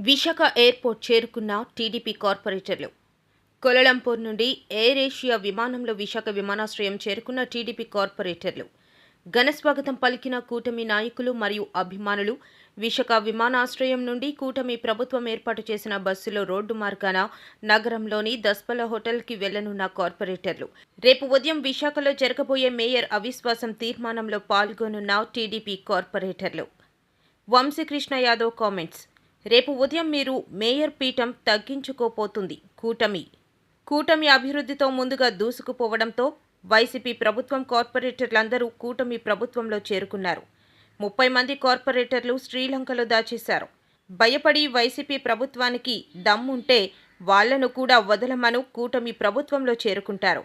Visakha airport చేరుకున్న TDP కార్పొరేటర్లు. కొలలంపూర్ నుండి ఎయిర్ ఏషియా విమానంలో విశాఖ విమానాశ్రయం చేరుకున్న టీడీపీ కార్పొరేటర్లు. ఘనస్వాగతం పలికిన కూటమి నాయకులు మరియు అభిమానులు విశాఖ విమానాశ్రయం నుండి కూటమి ప్రభుత్వం ఏర్పాటు చేసిన బస్సులో రోడ్డు మార్గాన నగరంలోని దస్పల హోటల్కి వెళ్ళనున్న కార్పొరేటర్లు. రేపు ఉదయం విశాఖలో జరగబోయే మేయర్ అవిశ్వాసం తీర్మానంలో పాల్గొనున్న టీడీపీ కార్పొరేటర్లు. వంశీకృష్ణ యాదవ్ కామెంట్స్. రేపు ఉదయం మీరు మేయర్ పీఠం తగ్గించుకోపోతుంది. కూటమి. కూటమి అభివృద్ధితో ముందుగా దూసుకుపోవడంతో వైసీపీ ప్రభుత్వం కార్పొరేటర్లందరూ కూటమి ప్రభుత్వంలో చేరుకున్నారు. ముప్పై మంది కార్పొరేటర్లు శ్రీలంకలో దాచేశారు. భయపడి వైసీపీ ప్రభుత్వానికి దమ్ముంటే వాళ్ళను కూడా వదలమను కూటమి ప్రభుత్వంలో చేరుకుంటారు.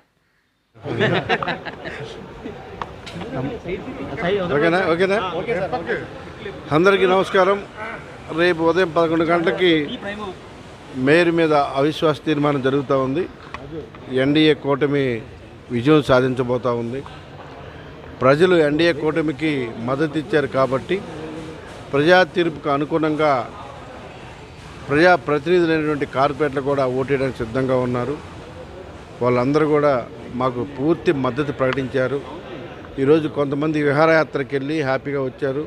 అందరికీ నమస్కారం. రేపు ఉదయం పదకొండు గంటలకి మేయర్ మీద అవిశ్వాస తీర్మానం జరుగుతూ ఉంది. ఎన్డీఏ కూటమి విజయం సాధించబోతూ ఉంది. ప్రజలు ఎన్డీఏ కూటమికి మద్దతు ఇచ్చారు కాబట్టి ప్రజా తీర్పుకు అనుగుణంగా ప్రజా ప్రతినిధులైనటువంటి కార్పొరేట్లు కూడా ఓటేయడానికి సిద్ధంగా ఉన్నారు. వాళ్ళందరూ కూడా మాకు పూర్తి మద్దతు ప్రకటించారు. ఈరోజు కొంతమంది విహారయాత్రకి వెళ్ళి హ్యాపీగా వచ్చారు.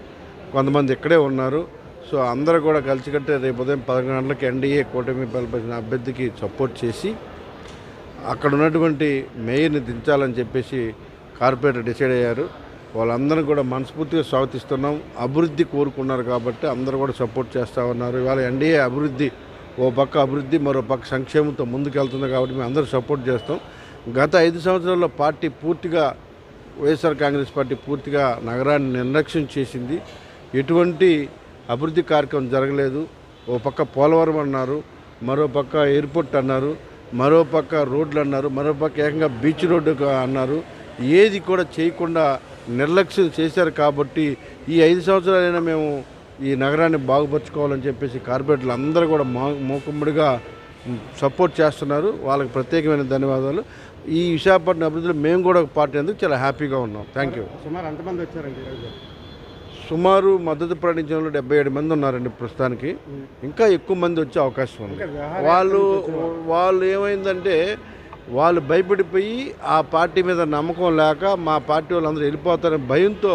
కొంతమంది ఇక్కడే ఉన్నారు. సో అందరూ కూడా కలిసికట్టే రేపు ఉదయం పదకొండు గంటలకు ఎన్డీఏ కూటమి బలపరిచిన అభ్యర్థికి సపోర్ట్ చేసి అక్కడ ఉన్నటువంటి మేయర్ని దించాలని చెప్పేసి కార్పొరేటర్ డిసైడ్ అయ్యారు. వాళ్ళందరూ కూడా మనస్ఫూర్తిగా స్వాగతిస్తున్నాం. అభివృద్ధి కోరుకున్నారు కాబట్టి అందరూ కూడా సపోర్ట్ చేస్తూ ఉన్నారు. ఇవాళ ఎన్డీఏ అభివృద్ధి ఓ పక్క అభివృద్ధి మరో పక్క సంక్షేమంతో ముందుకెళ్తుంది కాబట్టి మేము అందరూ సపోర్ట్ చేస్తాం. గత ఐదు సంవత్సరాల్లో పార్టీ పూర్తిగా వైఎస్ఆర్ కాంగ్రెస్ పార్టీ పూర్తిగా నగరాన్ని నిర్లక్ష్యం చేసింది. ఎటువంటి అభివృద్ధి కార్యక్రమం జరగలేదు. ఓ పక్క పోలవరం అన్నారు మరో పక్క ఎయిర్పోర్ట్ అన్నారు మరో పక్క రోడ్లు అన్నారు మరో పక్క ఏకంగా బీచ్ రోడ్డు అన్నారు. ఏది కూడా చేయకుండా నిర్లక్ష్యం చేశారు కాబట్టి ఈ ఐదు సంవత్సరాలైనా మేము ఈ నగరాన్ని బాగుపరుచుకోవాలని చెప్పేసి కార్పొరేటర్లు అందరూ కూడా మా మూకుమ్మడిగా సపోర్ట్ చేస్తున్నారు. వాళ్ళకి ప్రత్యేకమైన ధన్యవాదాలు. ఈ విశాఖపట్నం అభివృద్ధిలో మేము కూడా ఒక పార్టీ అందుకు చాలా హ్యాపీగా ఉన్నాం. థ్యాంక్ యూ సుమారు ఎంతమంది వచ్చారండి సుమారు మద్దతు ప్రకటించిన వాళ్ళు డెబ్బై ఏడు మంది ఉన్నారండి ప్రస్తుతానికి. ఇంకా ఎక్కువ మంది వచ్చే అవకాశం ఉంది. వాళ్ళు వాళ్ళు ఏమైందంటే వాళ్ళు భయపడిపోయి ఆ పార్టీ మీద నమ్మకం లేక మా పార్టీ వాళ్ళందరూ వెళ్ళిపోతారని భయంతో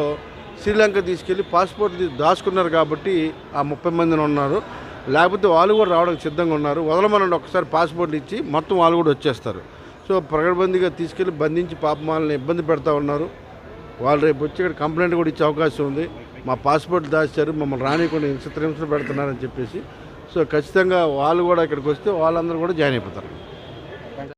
శ్రీలంక తీసుకెళ్ళి పాస్పోర్ట్ దాచుకున్నారు కాబట్టి ఆ ముప్పై మందిని ఉన్నారు. లేకపోతే వాళ్ళు కూడా రావడానికి సిద్ధంగా ఉన్నారు. వదలమనండి ఒకసారి పాస్పోర్ట్లు ఇచ్చి మొత్తం వాళ్ళు కూడా వచ్చేస్తారు. సో ప్రగడబందీగా తీసుకెళ్ళి బంధించి పాపం వాళ్ళని ఇబ్బంది పెడతా ఉన్నారు. వాళ్ళు రేపు వచ్చి ఇక్కడ కంప్లైంట్ కూడా ఇచ్చే అవకాశం ఉంది. మా పాస్పోర్ట్ దాచారు మమ్మల్ని రానికుండా చిత్రహింసలు పెడుతున్నారని చెప్పేసి. సో ఖచ్చితంగా వాళ్ళు కూడా ఇక్కడికి వస్తే వాళ్ళందరూ కూడా జాయిన్ అయిపోతారు.